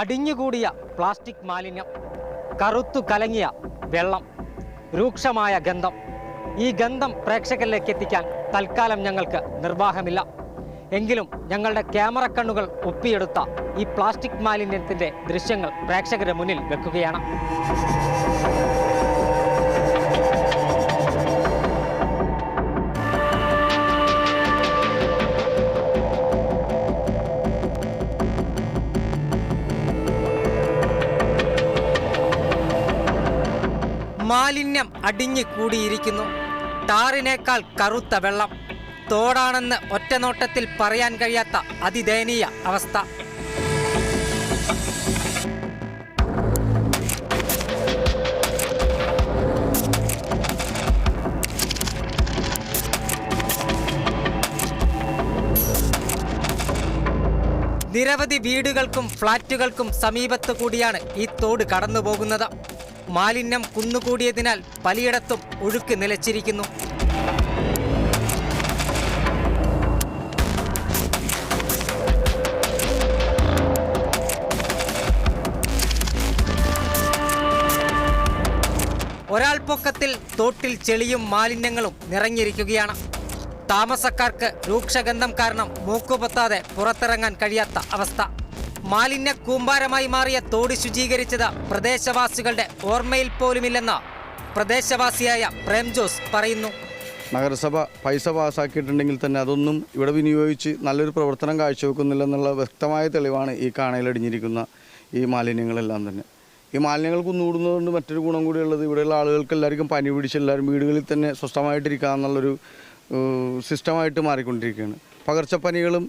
അടിഞ്ഞുകൂടിയ plastic മാലിന്യം കറുത്തു കലങ്ങിയ വെള്ളം രൂക്ഷമായ ഗന്ധം. ഈ ഗന്ധം പ്രേക്ഷകരിലേക്ക് എത്തിക്കാൻ തൽക്കാലം ഞങ്ങൾക്ക് നിർവാഹമില്ല. എങ്കിലും ഞങ്ങളുടെ ക്യാമറ കണ്ണുകൾ ഒപ്പിയെടുത്ത ഈ പ്ലാസ്റ്റിക് മാലിന്യത്തിന്റെ ദൃശ്യങ്ങൾ പ്രേക്ഷകരുടെ മുന്നിൽ വെക്കുകയാണ്. മാലിന്യം അടിഞ്ഞു കൂടിയിരിക്കുന്നു. ടാറിനേക്കാൾ കറുത്ത വെള്ളം. തോടാണെന്ന് ഒറ്റനോട്ടത്തിൽ പറയാൻ കഴിയാത്ത അതിദയനീയ അവസ്ഥ. നിരവധി വീടുകൾക്കും ഫ്ളാറ്റുകൾക്കും സമീപത്തു കൂടിയാണ് ഈ തോട് കടന്നു പോകുന്നത് മാലിന്യം കുന്നുകൂടിയതിനാൽ പലയിടത്തും ഒഴുക്ക് നിലച്ചിരിക്കുന്നു. ഒരാൾ പൊക്കത്തിൽ തോട്ടിൽ ചെളിയും മാലിന്യങ്ങളും നിറഞ്ഞിരിക്കുകയാണ്. താമസക്കാർക്ക് രൂക്ഷഗന്ധം കാരണം മൂക്കുപൊത്താതെ പുറത്തിറങ്ങാൻ കഴിയാത്ത അവസ്ഥ. മാലിന്യ കൂമ്പാരമായി മാറിയ തോട് ശുചീകരിച്ചത് പ്രദേശവാസികളുടെ ഓർമ്മയിൽ പോലുമില്ലെന്ന് പ്രദേശവാസിയായ പ്രേം ജോസ് പറയുന്നു. നഗരസഭ പൈസ പാസ്സാക്കിയിട്ടുണ്ടെങ്കിൽ തന്നെ അതൊന്നും ഇവിടെ വിനിയോഗിച്ച് നല്ലൊരു പ്രവർത്തനം കാഴ്ചവെക്കുന്നില്ലെന്നുള്ള വ്യക്തമായ തെളിവാണ് ഈ കാണയിലടിഞ്ഞിരിക്കുന്ന ഈ മാലിന്യങ്ങളെല്ലാം തന്നെ. ഈ മാലിന്യങ്ങൾ കുന്നുകൂടുന്നതുകൊണ്ട് മറ്റൊരു ഗുണം കൂടിയുള്ളത് ഇവിടെയുള്ള ആളുകൾക്ക് എല്ലാവർക്കും പനി പിടിച്ച് എല്ലാവരും വീടുകളിൽ തന്നെ സ്വസ്ഥമായിട്ടിരിക്കുക എന്നുള്ളൊരു സിസ്റ്റമായിട്ട് മാറിക്കൊണ്ടിരിക്കുകയാണ്. പകർച്ചപ്പനികളും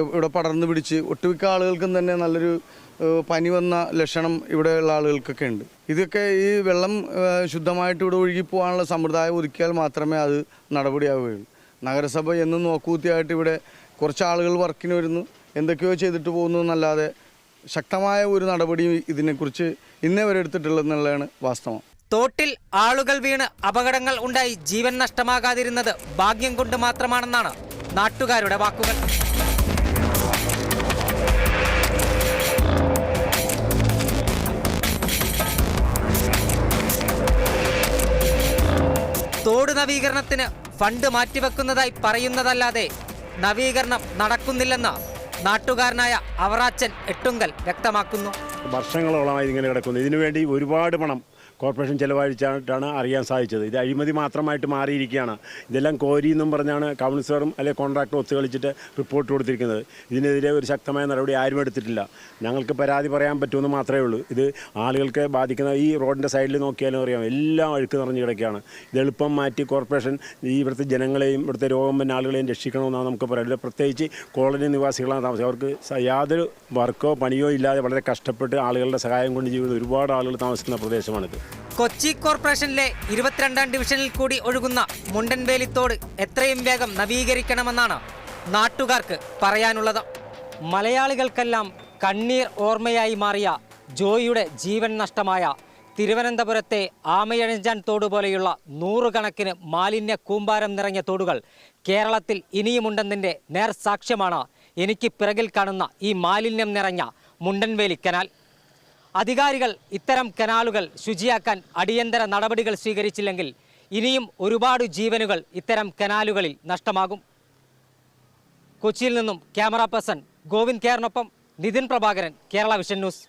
ഇവിടെ പടർന്നു പിടിച്ച് ഒട്ടുമിക്ക ആളുകൾക്കും തന്നെ നല്ലൊരു പനി വന്ന ലക്ഷണം ഇവിടെയുള്ള ആളുകൾക്കൊക്കെ ഉണ്ട്. ഇതൊക്കെ ഈ വെള്ളം ശുദ്ധമായിട്ട് ഇവിടെ ഒഴുകി പോകാനുള്ള സമ്പ്രദായം ഒതുക്കിയാൽ മാത്രമേ അത് നടപടിയാവുകയുള്ളൂ. നഗരസഭ എന്നും നോക്കൂത്തിയായിട്ട് ഇവിടെ കുറച്ച് ആളുകൾ വർക്കിന് വരുന്നു. എന്തൊക്കെയോ ചെയ്തിട്ട് പോകുന്നു എന്നല്ലാതെ ശക്തമായ ഒരു നടപടി ഇതിനെക്കുറിച്ച് ഇന്നേ വരെ എടുത്തിട്ടുള്ളതെന്നുള്ളതാണ് വാസ്തവം. തോട്ടിൽ ആളുകൾ വീണ് അപകടങ്ങൾ ഉണ്ടായി ജീവൻ നഷ്ടമാകാതിരുന്നത് ഭാഗ്യം കൊണ്ട് മാത്രമാണെന്നാണ് നാട്ടുകാരുടെ വാക്കുകൾ. തോട് നവീകരണത്തിന് ഫണ്ട് മാറ്റിവെക്കുന്നതായി പറയുന്നതല്ലാതെ നവീകരണം നടക്കുന്നില്ലെന്ന് നാട്ടുകാരനായ അവറാച്ചൻ എട്ടുങ്കൽ വ്യക്തമാക്കുന്നു. വർഷങ്ങളോളമായി ഇതിങ്ങനെ കിടക്കുന്നു. ഇതിനുവേണ്ടി ഒരുപാട് പണം കോർപ്പറേഷൻ ചെലവഴിച്ചിട്ടാണ് അറിയാൻ സാധിച്ചത്. ഇത് അഴിമതി മാത്രമായിട്ട് മാറിയിരിക്കുകയാണ്. ഇതെല്ലാം കോരി എന്നും പറഞ്ഞാണ് കൗൺസിലറും അല്ലെങ്കിൽ കോൺട്രാക്ടറും ഒത്തുകളിച്ചിട്ട് റിപ്പോർട്ട് കൊടുത്തിരിക്കുന്നത്. ഇതിനെതിരെ ഒരു ശക്തമായ നടപടി ആരും എടുത്തിട്ടില്ല. ഞങ്ങൾക്ക് പരാതി പറയാൻ പറ്റുമെന്ന് മാത്രമേ ഉള്ളൂ. ഇത് ആളുകൾക്ക് ബാധിക്കുന്ന ഈ റോഡിന്റെ സൈഡിൽ നോക്കിയാലും അറിയാം. എല്ലാം അഴുക്ക് നിറഞ്ഞു കിടക്കുകയാണ്. ഇത് എളുപ്പം മാറ്റി കോർപ്പറേഷൻ ഈ ഇവിടുത്തെ ജനങ്ങളെയും ഇവിടുത്തെ രോഗം വന്ന ആളുകളെയും രക്ഷിക്കണമെന്നാണ് നമുക്ക് പറയുന്നത് പ്രത്യേകിച്ച് കോളനി നിവാസികളാണ് താമസം അവർക്ക് യാതൊരു വർക്കോ പണിയോ ഇല്ലാതെ വളരെ കഷ്ടപ്പെട്ട് ആളുകളുടെ സഹായം കൊണ്ട് ജീവിക്കുന്ന ഒരുപാട് ആളുകൾ താമസിക്കുന്ന പ്രദേശമാണിത്. കൊച്ചി കോർപ്പറേഷനിലെ ഇരുപത്തിരണ്ടാം ഡിവിഷനിൽ കൂടി ഒഴുകുന്ന മുണ്ടൻവേലിത്തോട് എത്രയും വേഗം നവീകരിക്കണമെന്നാണ് നാട്ടുകാർക്ക് പറയാനുള്ളത്. മലയാളികൾക്കെല്ലാം കണ്ണീർ ഓർമ്മയായി മാറിയ ജോയിയുടെ ജീവൻ നഷ്ടമായ തിരുവനന്തപുരത്തെ ആമയഴഞ്ചാൻ തോട് പോലെയുള്ള നൂറുകണക്കിന് മാലിന്യ കൂമ്പാരം നിറഞ്ഞ തോടുകൾ കേരളത്തിൽ ഇനിയുമുണ്ടെന്നതിന്റെ നേർസാക്ഷ്യമാണ് എനിക്ക് പിറകിൽ കാണുന്ന ഈ മാലിന്യം നിറഞ്ഞ മുണ്ടൻവേലി കനാൽ. അധികാരികൾ ഇത്തരം കനാലുകൾ ശുചിയാക്കാൻ അടിയന്തര നടപടികൾ സ്വീകരിച്ചില്ലെങ്കിൽ ഇനിയും ഒരുപാട് ജീവനുകൾ ഇത്തരം കനാലുകളിൽ നഷ്ടമാകും. കൊച്ചിയിൽ നിന്നും ക്യാമറ പേഴ്സൺ ഗോവിന്ദ് കേറിനൊപ്പം നിതിൻ പ്രഭാകരൻ കേരള വിഷൻ ന്യൂസ്.